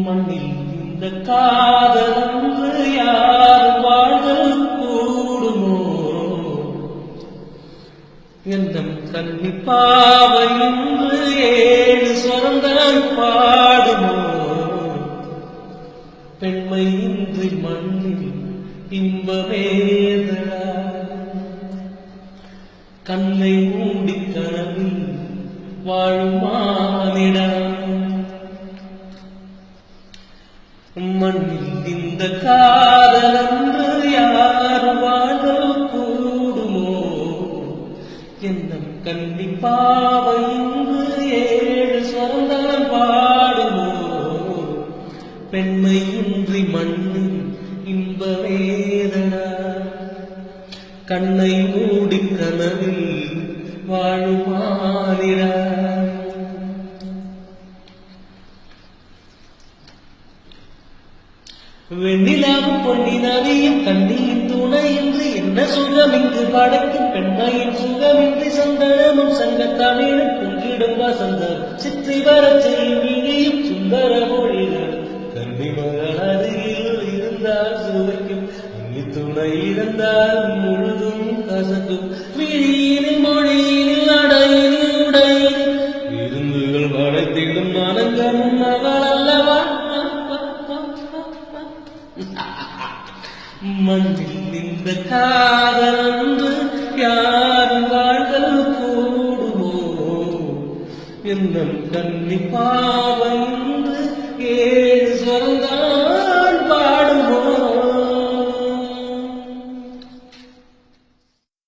மண்ணில் இந்த காதலன்று யார் வாழ்தல் கூடுமோ எந்த கண்ணி பாவை ஏழு சொரந்தான் பாடுமோ பெண்மை இன்றி மண்ணில் இன்பமேதடா கண்ணை மூடி கனவில் வாழும் மண்ணில் இந்த காதலன்று யார் வாழ்தல் கூடுமோ? எந்த கண்ணி இங்கு ஏழு சொந்தம் பாடுமோ? பெண்மையின்றி கண்ணை மூடி கனவில் வாழுமானிட. வெண்ணிலாவும் பொன்னினாவியும் கண்ணியின் துணையின்றி என்ன சுகம் இங்கு படைக்கும் பெண்மையின் சுகமின்றி சந்தனமும் சங்க தமிழும் பொங்கிடும் வசந்தம். சித்தி வரச் செய்யும் இனியும் துணை இருந்தால் முழுதும் கசக்கும். விழியினில் மொழியினில் அடையினில் உடையினில் விருந்துகள் படைத்திடும் மனங்களும் அவள் அல்லவா மண்ணில் இந்த காதலன்று யாரும் வாழ்கள் கூடுமோ? என்னும் கண்ணி பாவம்